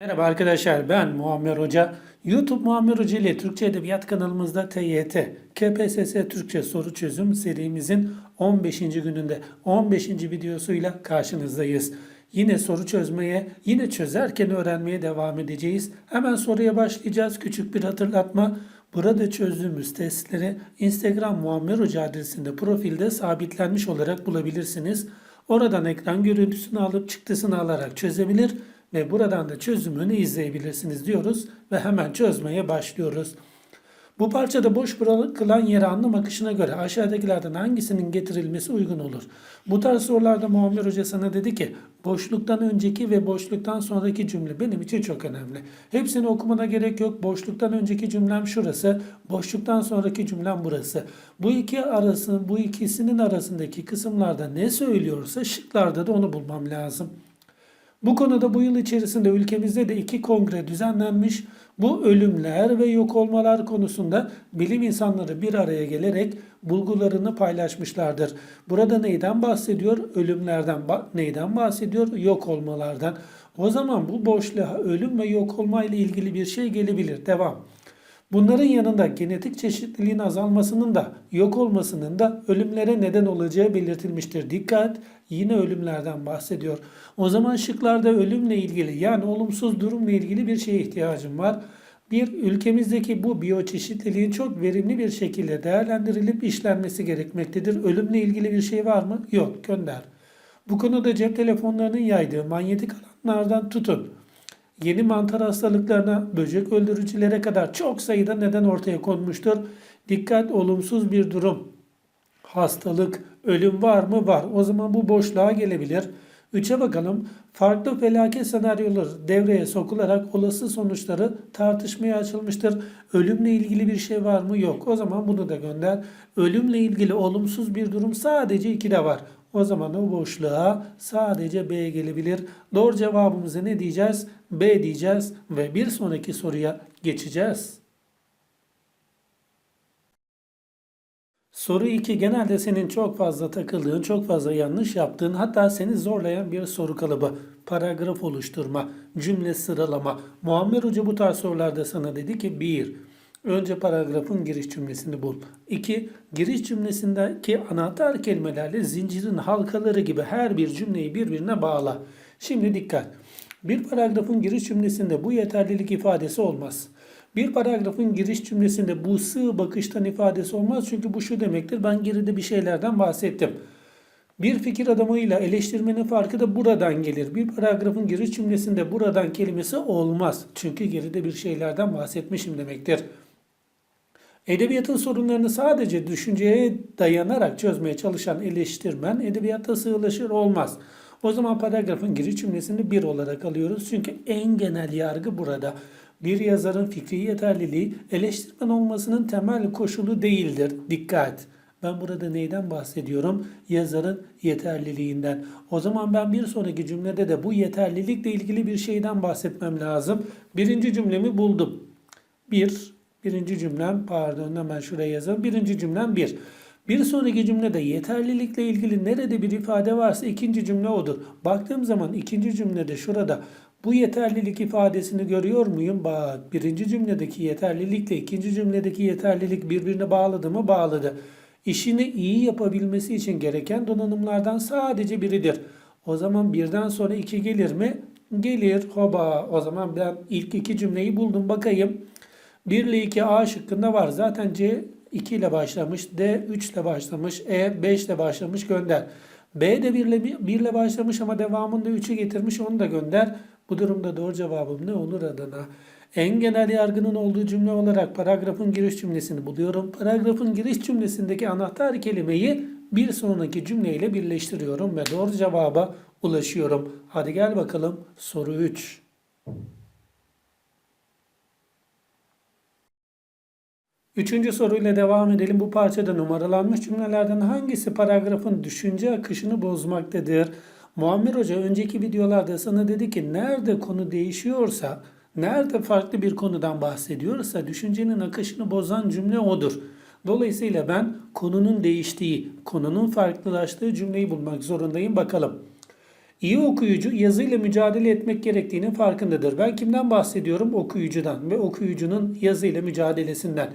Merhaba arkadaşlar ben Muammer Hoca. YouTube Muammer Hoca ile Türkçe Edebiyat kanalımızda TYT, KPSS Türkçe soru çözüm serimizin 15. gününde 15. videosuyla karşınızdayız. Yine soru çözmeye, yine çözerken öğrenmeye devam edeceğiz. Hemen soruya başlayacağız. Küçük bir hatırlatma. Burada çözdüğümüz testleri Instagram Muammer Hoca adresinde profilde sabitlenmiş olarak bulabilirsiniz. Oradan ekran görüntüsünü alıp çıktısını alarak çözebilir ve buradan da çözümünü izleyebilirsiniz diyoruz ve hemen çözmeye başlıyoruz. Bu parçada boş bırakılan yeri anlam akışına göre aşağıdakilerden hangisinin getirilmesi uygun olur? Bu tarz sorularda Muammer Hoca sana dedi ki boşluktan önceki ve boşluktan sonraki cümle benim için çok önemli. Hepsini okumana gerek yok. Boşluktan önceki cümlem şurası, boşluktan sonraki cümlem burası. Bu iki arası, bu ikisinin arasındaki kısımlarda ne söylüyorsa şıklarda da onu bulmam lazım. Bu konuda bu yıl içerisinde ülkemizde de iki kongre düzenlenmiş. Bu ölümler ve yok olmalar konusunda bilim insanları bir araya gelerek bulgularını paylaşmışlardır. Burada neyden bahsediyor? Ölümlerden neyden bahsediyor? Yok olmalardan. O zaman bu boşluğa ölüm ve yok olma ile ilgili bir şey gelebilir. Devam. Bunların yanında genetik çeşitliliğin azalmasının da yok olmasının da ölümlere neden olacağı belirtilmiştir. Dikkat! Yine ölümlerden bahsediyor. O zaman şıklarda ölümle ilgili yani olumsuz durumla ilgili bir şeye ihtiyacım var. Bir, ülkemizdeki bu biyoçeşitliliğin çok verimli bir şekilde değerlendirilip işlenmesi gerekmektedir. Ölümle ilgili bir şey var mı? Yok, gönder. Bu konuda cep telefonlarının yaydığı manyetik alanlardan tutun yeni mantar hastalıklarına, böcek öldürücülere kadar çok sayıda neden ortaya konmuştur. Dikkat olumsuz bir durum. Hastalık, ölüm var mı? Var. O zaman bu boşluğa gelebilir. Üçe bakalım. Farklı felaket senaryoları devreye sokularak olası sonuçları tartışmaya açılmıştır. Ölümle ilgili bir şey var mı? Yok. O zaman bunu da gönder. Ölümle ilgili olumsuz bir durum sadece iki de var. O zaman o boşluğa sadece B gelebilir. Doğru cevabımıza ne diyeceğiz? B diyeceğiz ve bir sonraki soruya geçeceğiz. Soru 2 genelde senin çok fazla takıldığın, çok fazla yanlış yaptığın, hatta seni zorlayan bir soru kalıbı. Paragraf oluşturma, cümle sıralama. Muammer Hoca bu tarz sorularda sana dedi ki 1. Önce paragrafın giriş cümlesini bul. 2. Giriş cümlesindeki anahtar kelimelerle zincirin halkaları gibi her bir cümleyi birbirine bağla. Şimdi dikkat. Bir paragrafın giriş cümlesinde bu yeterlilik ifadesi olmaz. Bir paragrafın giriş cümlesinde bu sığ bakıştan ifadesi olmaz çünkü bu şu demektir. Ben geride bir şeylerden bahsettim. Bir fikir adamıyla eleştirmenin farkı da buradan gelir. Bir paragrafın giriş cümlesinde buradan kelimesi olmaz. Çünkü geride bir şeylerden bahsetmişim demektir. Edebiyatın sorunlarını sadece düşünceye dayanarak çözmeye çalışan eleştirmen edebiyatta sığlaşır olmaz. O zaman paragrafın giriş cümlesini bir olarak alıyoruz. Çünkü en genel yargı burada. Bir yazarın fikri yeterliliği eleştirmen olmasının temel koşulu değildir. Dikkat! Ben burada neyden bahsediyorum? Yazarın yeterliliğinden. O zaman ben bir sonraki cümlede de bu yeterlilikle ilgili bir şeyden bahsetmem lazım. Birinci cümlemi buldum. Bir, birinci cümlem pardon hemen şuraya yazalım. Birinci cümlem bir. Bir sonraki cümlede yeterlilikle ilgili nerede bir ifade varsa ikinci cümle odur. Baktığım zaman ikinci cümlede şurada bu yeterlilik ifadesini görüyor muyum? Bak birinci cümledeki yeterlilikle ikinci cümledeki yeterlilik birbirine bağladı mı? Bağladı. İşini iyi yapabilmesi için gereken donanımlardan sadece biridir. O zaman birden sonra iki gelir mi? Gelir. Hoba. O zaman ben ilk iki cümleyi buldum. Bakayım. 1 ile 2 A şıkkında var. Zaten C 2 ile başlamış. D 3 ile başlamış. E 5 ile başlamış. Gönder. B de 1 ile, 1 ile başlamış ama devamında 3'ü getirmiş. Onu da gönder. Bu durumda doğru cevabım ne olur adına? En genel yargının olduğu cümle olarak paragrafın giriş cümlesini buluyorum. Paragrafın giriş cümlesindeki anahtar kelimeyi bir sonraki cümleyle birleştiriyorum ve doğru cevaba ulaşıyorum. Hadi gel bakalım soru 3. Üçüncü soruyla devam edelim. Bu parçada numaralanmış cümlelerden hangisi paragrafın düşünce akışını bozmaktadır? Muammer Hoca önceki videolarda sana dedi ki nerede konu değişiyorsa Nerede farklı bir konudan bahsediyorsa düşüncenin akışını bozan cümle odur. Dolayısıyla ben konunun değiştiği, konunun farklılaştığı cümleyi bulmak zorundayım. Bakalım. İyi okuyucu yazıyla mücadele etmek gerektiğinin farkındadır. Ben kimden bahsediyorum? Okuyucudan ve okuyucunun yazıyla mücadelesinden.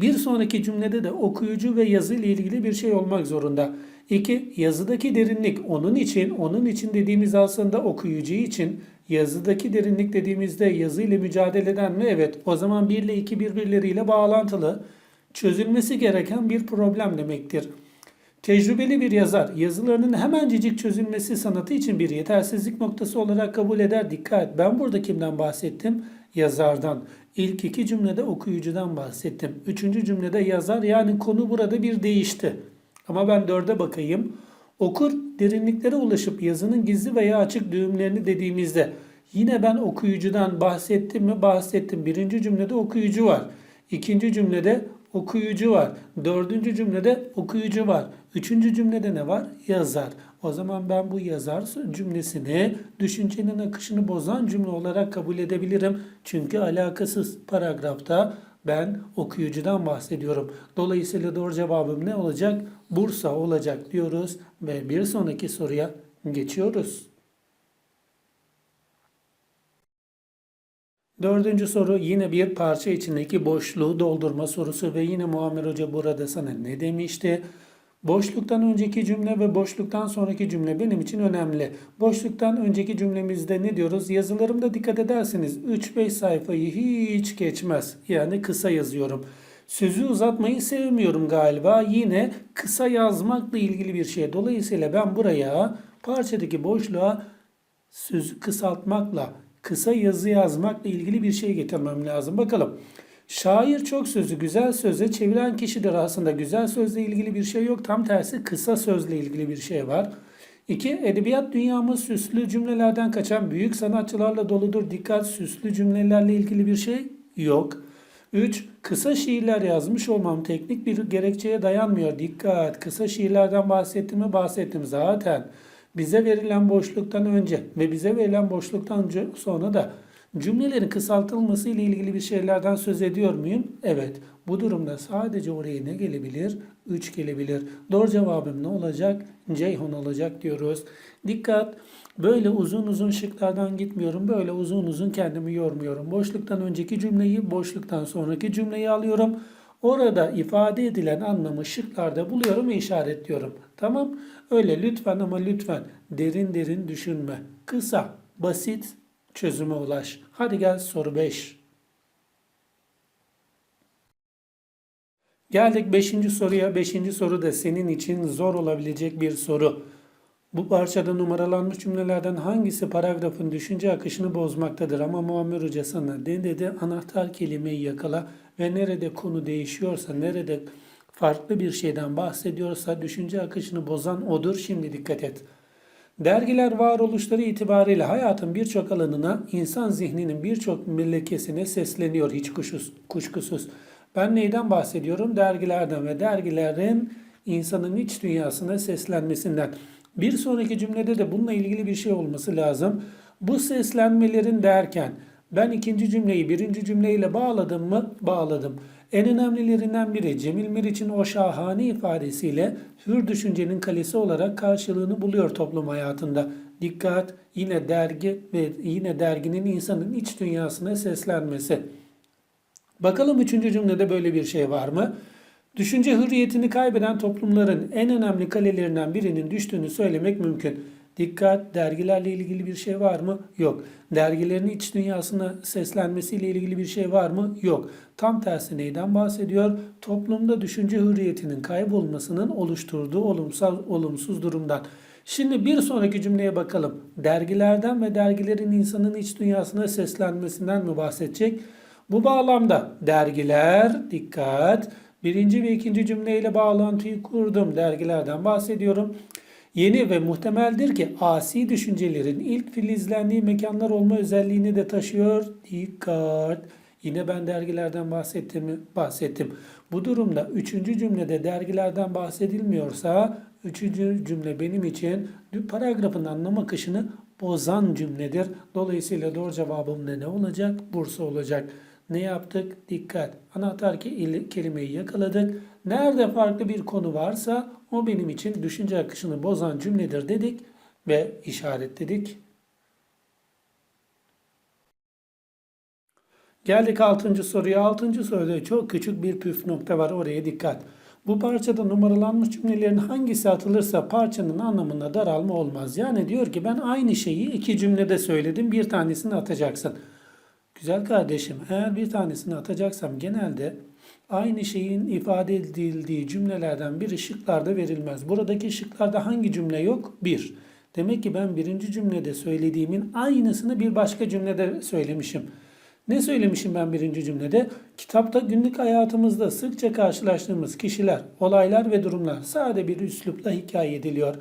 Bir sonraki cümlede de okuyucu ve yazı ile ilgili bir şey olmak zorunda. İki, yazıdaki derinlik onun için, onun için dediğimiz aslında okuyucu için. Yazıdaki derinlik dediğimizde yazı ile mücadele eden mi? Evet. O zaman 1 ile 2 birbirleriyle bağlantılı. Çözülmesi gereken bir problem demektir. Tecrübeli bir yazar yazılarının hemencecik çözülmesi sanatı için bir yetersizlik noktası olarak kabul eder. Dikkat ben burada kimden bahsettim? Yazardan. İlk iki cümlede okuyucudan bahsettim. Üçüncü cümlede yazar yani konu burada bir değişti. Ama ben dörde bakayım. Okur derinliklere ulaşıp yazının gizli veya açık düğümlerini dediğimizde yine ben okuyucudan bahsettim mi? Bahsettim. Birinci cümlede okuyucu var. İkinci cümlede okuyucu var. Dördüncü cümlede okuyucu var. Üçüncü cümlede ne var? Yazar. O zaman ben bu yazar cümlesini düşüncenin akışını bozan cümle olarak kabul edebilirim. Çünkü alakasız paragrafta ben okuyucudan bahsediyorum. Dolayısıyla doğru cevabım ne olacak? Bursa olacak diyoruz ve bir sonraki soruya geçiyoruz. Dördüncü soru yine bir parça içindeki boşluğu doldurma sorusu ve yine Muammer Hoca burada sana ne demişti? Boşluktan önceki cümle ve boşluktan sonraki cümle benim için önemli. Boşluktan önceki cümlemizde ne diyoruz? Yazılarımda dikkat ederseniz 3-5 sayfayı hiç geçmez. Yani kısa yazıyorum. Sözü uzatmayı sevmiyorum galiba. Yine kısa yazmakla ilgili bir şey. Dolayısıyla ben buraya parçadaki boşluğa sözü kısaltmakla, kısa yazı yazmakla ilgili bir şey getirmem lazım. Bakalım. Şair çok sözü güzel söze çeviren kişidir aslında. Güzel sözle ilgili bir şey yok. Tam tersi kısa sözle ilgili bir şey var. İki, edebiyat dünyamız süslü cümlelerden kaçan büyük sanatçılarla doludur. Dikkat süslü cümlelerle ilgili bir şey yok. 3. Kısa şiirler yazmış olmam teknik bir gerekçeye dayanmıyor. Dikkat! Kısa şiirlerden bahsettim mi? Bahsettim zaten. Bize verilen boşluktan önce ve bize verilen boşluktan sonra da Cümlelerin kısaltılması ile ilgili bir şeylerden söz ediyor muyum? Evet. Bu durumda sadece oraya ne gelebilir? 3 gelebilir. Doğru cevabım ne olacak? Ceyhun olacak diyoruz. Dikkat! Böyle uzun uzun şıklardan gitmiyorum. Böyle uzun uzun kendimi yormuyorum. Boşluktan önceki cümleyi, boşluktan sonraki cümleyi alıyorum. Orada ifade edilen anlamı şıklarda buluyorum ve işaretliyorum. Tamam? Öyle lütfen ama lütfen derin derin düşünme. Kısa, basit, çözüme ulaş. Hadi gel soru 5. Geldik 5. soruya. 5. soru da senin için zor olabilecek bir soru. Bu parçada numaralanmış cümlelerden hangisi paragrafın düşünce akışını bozmaktadır? Ama Muammer Hoca sana dedi? Anahtar kelimeyi yakala ve nerede konu değişiyorsa, nerede farklı bir şeyden bahsediyorsa düşünce akışını bozan odur. Şimdi dikkat et. Dergiler varoluşları itibariyle hayatın birçok alanına, insan zihninin birçok millekesine sesleniyor hiç kuşkusuz. kuşkusuz. Ben neyden bahsediyorum? Dergilerden ve dergilerin insanın iç dünyasına seslenmesinden. Bir sonraki cümlede de bununla ilgili bir şey olması lazım. Bu seslenmelerin derken ben ikinci cümleyi birinci cümleyle bağladım mı? Bağladım. En önemlilerinden biri Cemil Meriç'in o şahane ifadesiyle hür düşüncenin kalesi olarak karşılığını buluyor toplum hayatında. Dikkat yine dergi ve yine derginin insanın iç dünyasına seslenmesi. Bakalım üçüncü cümlede böyle bir şey var mı? Düşünce hürriyetini kaybeden toplumların en önemli kalelerinden birinin düştüğünü söylemek mümkün. Dikkat, dergilerle ilgili bir şey var mı? Yok. Dergilerin iç dünyasına seslenmesiyle ilgili bir şey var mı? Yok. Tam tersi neyden bahsediyor? Toplumda düşünce hürriyetinin kaybolmasının oluşturduğu olumsal, olumsuz durumdan. Şimdi bir sonraki cümleye bakalım. Dergilerden ve dergilerin insanın iç dünyasına seslenmesinden mi bahsedecek? Bu bağlamda dergiler, dikkat, birinci ve ikinci cümleyle bağlantıyı kurdum. Dergilerden bahsediyorum. Yeni ve muhtemeldir ki asi düşüncelerin ilk filizlendiği mekanlar olma özelliğini de taşıyor. Dikkat! Yine ben dergilerden bahsettim? Bahsettim. Bu durumda üçüncü cümlede dergilerden bahsedilmiyorsa üçüncü cümle benim için paragrafın anlam akışını bozan cümledir. Dolayısıyla doğru cevabım da ne olacak? Bursa olacak. Ne yaptık? Dikkat. Anahtar ke- kelimeyi yakaladık. Nerede farklı bir konu varsa o benim için düşünce akışını bozan cümledir dedik ve işaretledik. Geldik 6. soruya. 6. soruda çok küçük bir püf nokta var. Oraya dikkat. Bu parçada numaralanmış cümlelerin hangisi atılırsa parçanın anlamında daralma olmaz. Yani diyor ki ben aynı şeyi iki cümlede söyledim. Bir tanesini atacaksın. Güzel kardeşim eğer bir tanesini atacaksam genelde aynı şeyin ifade edildiği cümlelerden biri şıklarda verilmez. Buradaki şıklarda hangi cümle yok? Bir. Demek ki ben birinci cümlede söylediğimin aynısını bir başka cümlede söylemişim. Ne söylemişim ben birinci cümlede? Kitapta günlük hayatımızda sıkça karşılaştığımız kişiler, olaylar ve durumlar sade bir üslupla hikaye ediliyor.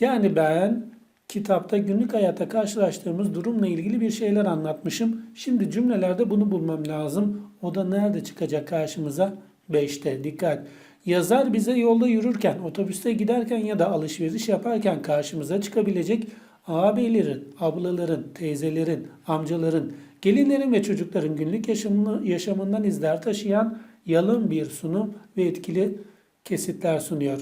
Yani ben kitapta günlük hayatta karşılaştığımız durumla ilgili bir şeyler anlatmışım. Şimdi cümlelerde bunu bulmam lazım. O da nerede çıkacak karşımıza? 5'te. Dikkat. Yazar bize yolda yürürken, otobüste giderken ya da alışveriş yaparken karşımıza çıkabilecek ağabeylerin, ablaların, teyzelerin, amcaların, gelinlerin ve çocukların günlük yaşamını, yaşamından izler taşıyan yalın bir sunum ve etkili kesitler sunuyor.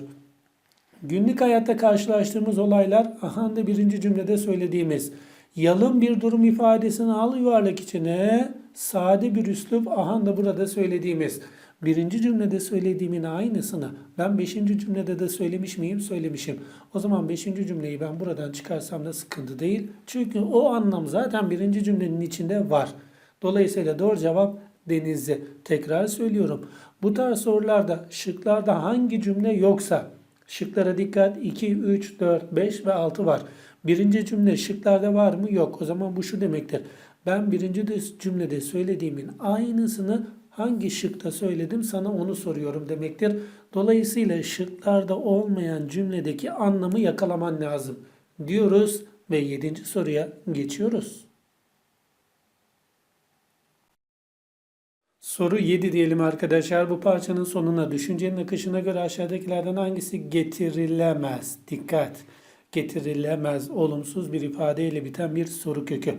Günlük hayatta karşılaştığımız olaylar aha da birinci cümlede söylediğimiz yalın bir durum ifadesini al yuvarlak içine sade bir üslup aha da burada söylediğimiz birinci cümlede söylediğimin aynısını ben beşinci cümlede de söylemiş miyim söylemişim. O zaman beşinci cümleyi ben buradan çıkarsam da sıkıntı değil. Çünkü o anlam zaten birinci cümlenin içinde var. Dolayısıyla doğru cevap denizli. Tekrar söylüyorum. Bu tarz sorularda şıklarda hangi cümle yoksa Şıklara dikkat. 2, 3, 4, 5 ve 6 var. Birinci cümle şıklarda var mı? Yok. O zaman bu şu demektir. Ben birinci de cümlede söylediğimin aynısını hangi şıkta söyledim sana onu soruyorum demektir. Dolayısıyla şıklarda olmayan cümledeki anlamı yakalaman lazım diyoruz ve yedinci soruya geçiyoruz. Soru 7 diyelim arkadaşlar. Bu parçanın sonuna düşüncenin akışına göre aşağıdakilerden hangisi getirilemez? Dikkat. Getirilemez. Olumsuz bir ifadeyle biten bir soru kökü.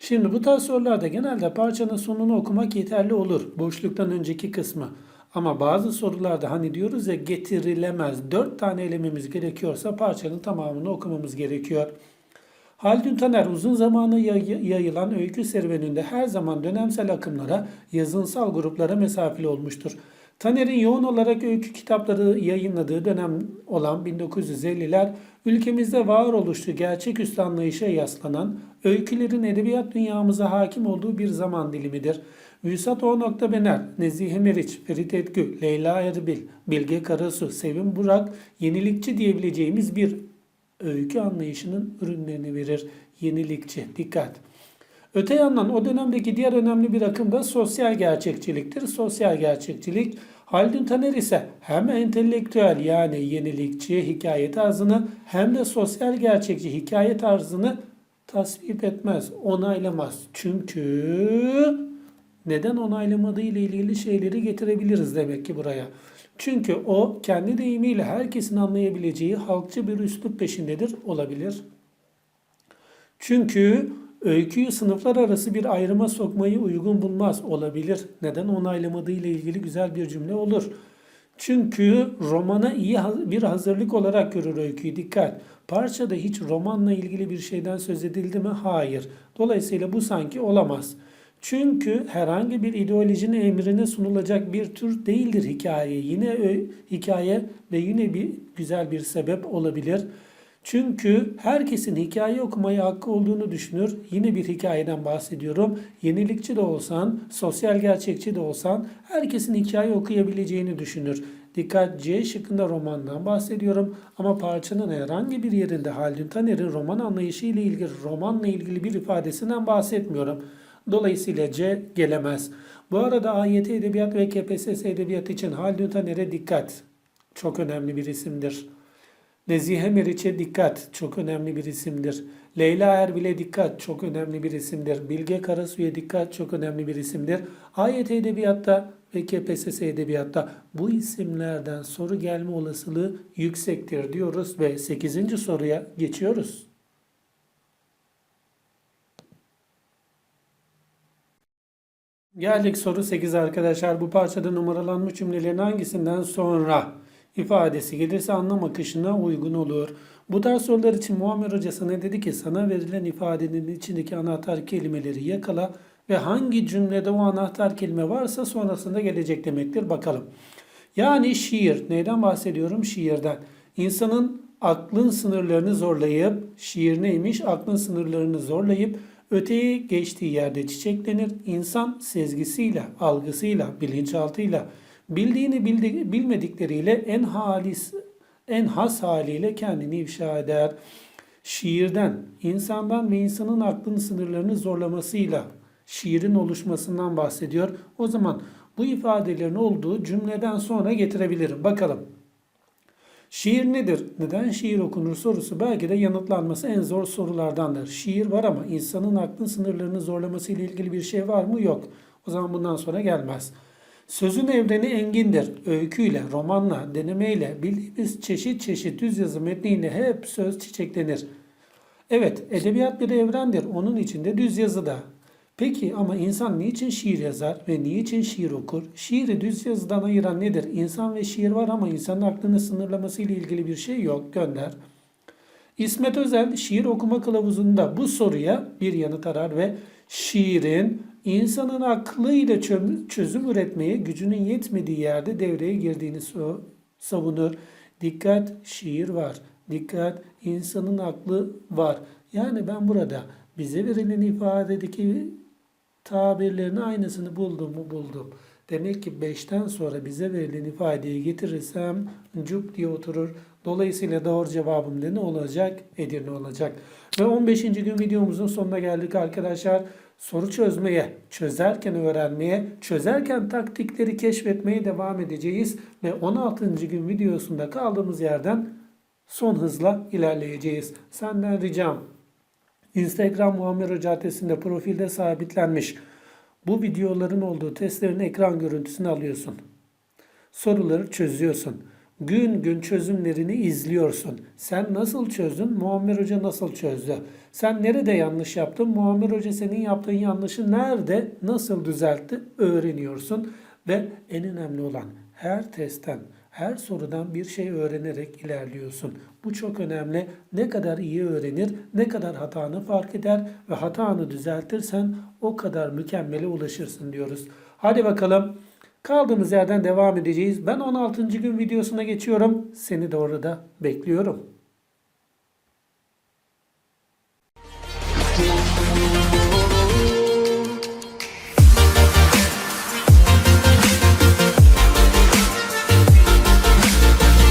Şimdi bu tarz sorularda genelde parçanın sonunu okumak yeterli olur. Boşluktan önceki kısmı. Ama bazı sorularda hani diyoruz ya getirilemez. 4 tane elememiz gerekiyorsa parçanın tamamını okumamız gerekiyor. Haldun Taner uzun zamanı yayılan öykü serüveninde her zaman dönemsel akımlara, yazınsal gruplara mesafeli olmuştur. Taner'in yoğun olarak öykü kitapları yayınladığı dönem olan 1950'ler ülkemizde varoluşçu gerçeküstü anlayışa yaslanan öykülerin edebiyat dünyamıza hakim olduğu bir zaman dilimidir. Vüsat O. Bener, Nezihe Meriç, Ferit Etgü, Leyla Erbil, Bilge Karasu, Sevim Burak yenilikçi diyebileceğimiz bir öykü anlayışının ürünlerini verir. Yenilikçi. Dikkat. Öte yandan o dönemdeki diğer önemli bir akım da sosyal gerçekçiliktir. Sosyal gerçekçilik Haldun Taner ise hem entelektüel yani yenilikçi hikaye tarzını hem de sosyal gerçekçi hikaye tarzını tasvip etmez, onaylamaz. Çünkü neden onaylamadığı ile ilgili şeyleri getirebiliriz demek ki buraya. Çünkü o kendi deyimiyle herkesin anlayabileceği halkçı bir üslup peşindedir olabilir. Çünkü öyküyü sınıflar arası bir ayrıma sokmayı uygun bulmaz olabilir. Neden onaylamadığı ile ilgili güzel bir cümle olur. Çünkü romana iyi bir hazırlık olarak görür öyküyü. Dikkat. Parçada hiç romanla ilgili bir şeyden söz edildi mi? Hayır. Dolayısıyla bu sanki olamaz. Çünkü herhangi bir ideolojinin emrine sunulacak bir tür değildir hikaye. Yine hikaye ve yine bir güzel bir sebep olabilir. Çünkü herkesin hikaye okumaya hakkı olduğunu düşünür. Yine bir hikayeden bahsediyorum. Yenilikçi de olsan, sosyal gerçekçi de olsan herkesin hikaye okuyabileceğini düşünür. Dikkat C şıkkında romandan bahsediyorum ama parçanın herhangi bir yerinde Haldun Taner'in roman anlayışı ile ilgili romanla ilgili bir ifadesinden bahsetmiyorum. Dolayısıyla C gelemez. Bu arada AYT Edebiyat ve KPSS Edebiyat için Haldun Taner'e dikkat. Çok önemli bir isimdir. Nezihe Meriç'e dikkat çok önemli bir isimdir. Leyla Erbil'e dikkat çok önemli bir isimdir. Bilge Karasu'ya dikkat çok önemli bir isimdir. AYT Edebiyat'ta ve KPSS Edebiyat'ta bu isimlerden soru gelme olasılığı yüksektir diyoruz ve 8. soruya geçiyoruz. Geldik soru 8 arkadaşlar. Bu parçada numaralanmış cümlelerin hangisinden sonra ifadesi gelirse anlam akışına uygun olur. Bu tarz sorular için Muammer Hoca sana dedi ki sana verilen ifadenin içindeki anahtar kelimeleri yakala ve hangi cümlede o anahtar kelime varsa sonrasında gelecek demektir. Bakalım. Yani şiir. Neyden bahsediyorum? Şiirden. İnsanın aklın sınırlarını zorlayıp, şiir neymiş? Aklın sınırlarını zorlayıp öteye geçtiği yerde çiçeklenir. İnsan sezgisiyle, algısıyla, bilinçaltıyla, bildiğini bildi, bilmedikleriyle en halis, en has haliyle kendini ifşa eder. Şiirden, insandan ve insanın aklın sınırlarını zorlamasıyla şiirin oluşmasından bahsediyor. O zaman bu ifadelerin olduğu cümleden sonra getirebilirim. Bakalım. Şiir nedir? Neden şiir okunur sorusu belki de yanıtlanması en zor sorulardandır. Şiir var ama insanın aklın sınırlarını zorlaması ile ilgili bir şey var mı? Yok. O zaman bundan sonra gelmez. Sözün evreni engindir. Öyküyle, romanla, denemeyle, bildiğimiz çeşit çeşit düz yazı metniyle hep söz çiçeklenir. Evet, edebiyat bir evrendir. Onun içinde düz yazı da. Peki ama insan niçin şiir yazar ve niçin şiir okur? Şiiri düz yazıdan ayıran nedir? İnsan ve şiir var ama insanın aklını sınırlaması ile ilgili bir şey yok. Gönder. İsmet Özel şiir okuma kılavuzunda bu soruya bir yanıt arar ve şiirin insanın aklıyla çö- çözüm üretmeye gücünün yetmediği yerde devreye girdiğini savunur. Dikkat şiir var. Dikkat insanın aklı var. Yani ben burada bize verilen ifadedeki tabirlerin aynısını buldum mu buldum. Demek ki 5'ten sonra bize verilen ifadeyi getirirsem cuk diye oturur. Dolayısıyla doğru cevabım ne olacak? Edirne olacak. Ve 15. gün videomuzun sonuna geldik arkadaşlar. Soru çözmeye, çözerken öğrenmeye, çözerken taktikleri keşfetmeye devam edeceğiz. Ve 16. gün videosunda kaldığımız yerden son hızla ilerleyeceğiz. Senden ricam Instagram Muammer Hoca adresinde profilde sabitlenmiş. Bu videoların olduğu testlerin ekran görüntüsünü alıyorsun. Soruları çözüyorsun. Gün gün çözümlerini izliyorsun. Sen nasıl çözdün? Muammer Hoca nasıl çözdü? Sen nerede yanlış yaptın? Muammer Hoca senin yaptığın yanlışı nerede, nasıl düzeltti? Öğreniyorsun. Ve en önemli olan her testten, her sorudan bir şey öğrenerek ilerliyorsun. Bu çok önemli. Ne kadar iyi öğrenir, ne kadar hatanı fark eder ve hatanı düzeltirsen o kadar mükemmele ulaşırsın diyoruz. Hadi bakalım. Kaldığımız yerden devam edeceğiz. Ben 16. gün videosuna geçiyorum. Seni de orada bekliyorum.